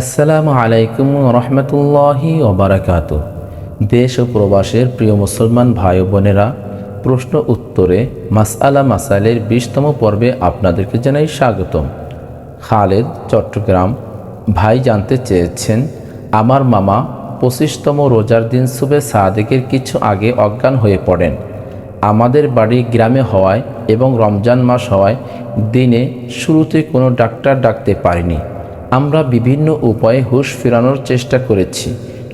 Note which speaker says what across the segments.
Speaker 1: আসসালামু আলাইকুম রহমতুল্লাহি ওবরাকাত দেশ ও প্রবাসের প্রিয় মুসলমান ভাই বোনেরা, প্রশ্ন উত্তরে মাসআলা মাসাইলের বিশতম পর্বে আপনাদেরকে জানাই স্বাগতম। খালেদ চট্টগ্রাম, ভাই জানতে চেয়েছেন, আমার মামা পঁচিশতম রোজার দিন সুবে সাদেকের কিছু আগে অজ্ঞান হয়ে পড়েন। আমাদের বাড়ি গ্রামে হওয়ায় এবং রমজান মাস হওয়ায় দিনে শুরুতে কোনো ডাক্তার ডাকতে পারিনি। আমরা বিভিন্ন উপায়ে হুঁশ ফেরানোর চেষ্টা করেছি,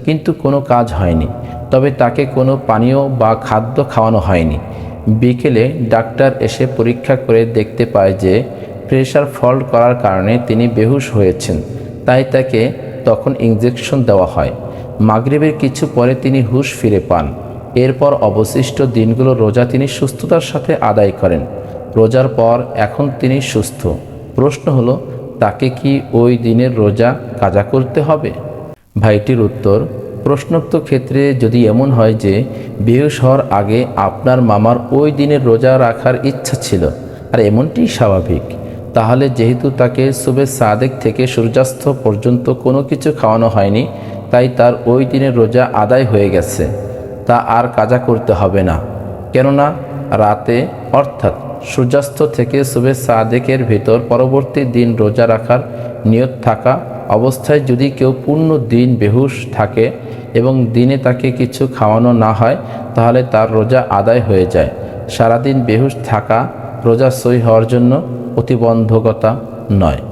Speaker 1: কিন্তু কোনো কাজ হয়নি। তবে তাকে কোনো পানীয় বা খাদ্য খাওয়ানো হয়নি। বিকেলে ডাক্তার এসে পরীক্ষা করে দেখতে পায় যে প্রেশার ফল্ট করার কারণে তিনি বেহুশ হয়েছেন, তাই তাকে তখন ইঞ্জেকশন দেওয়া হয়। মাগরিবের কিছু পরে তিনি হুঁশ ফিরে পান। এরপর অবশিষ্ট দিনগুলো রোজা তিনি সুস্থতার সাথে আদায় করেন। রোজার পর এখন তিনি সুস্থ। প্রশ্ন হলো তাকে কি ওই দিনের রোজা কাজা করতে হবে? ভাইটির উত্তর, প্রশ্নোক্ত ক্ষেত্রে যদি এমন হয় যে বেহুশ হওয়ার আগে আপনার মামার ওই দিনের রোজা রাখার ইচ্ছা ছিল, আর এমনটি স্বাভাবিক, তাহলে যেহেতু তাকে সুবে সাদেক থেকে সূর্যাস্ত পর্যন্ত কোনো কিছু খাওয়ানো হয়নি, তাই তার ওই দিনের রোজা আদায় হয়ে গেছে, তা আর কাজা করতে হবে না, কেননা রাতে অর্থাৎ সূর্যাস্ত থেকে শুভে সাদেকের ভেতর পরবর্তী দিন রোজা রাখার নিয়ত থাকা অবস্থায় যদি কেউ পূর্ণ দিন বেহুশ থাকে এবং দিনে তাকে কিছু খাওয়ানো না হয়, তাহলে তার রোজা আদায় হয়ে যায়। সারাদিন বেহুশ থাকা রোজা সই হওয়ার জন্য প্রতিবন্ধকতা নয়।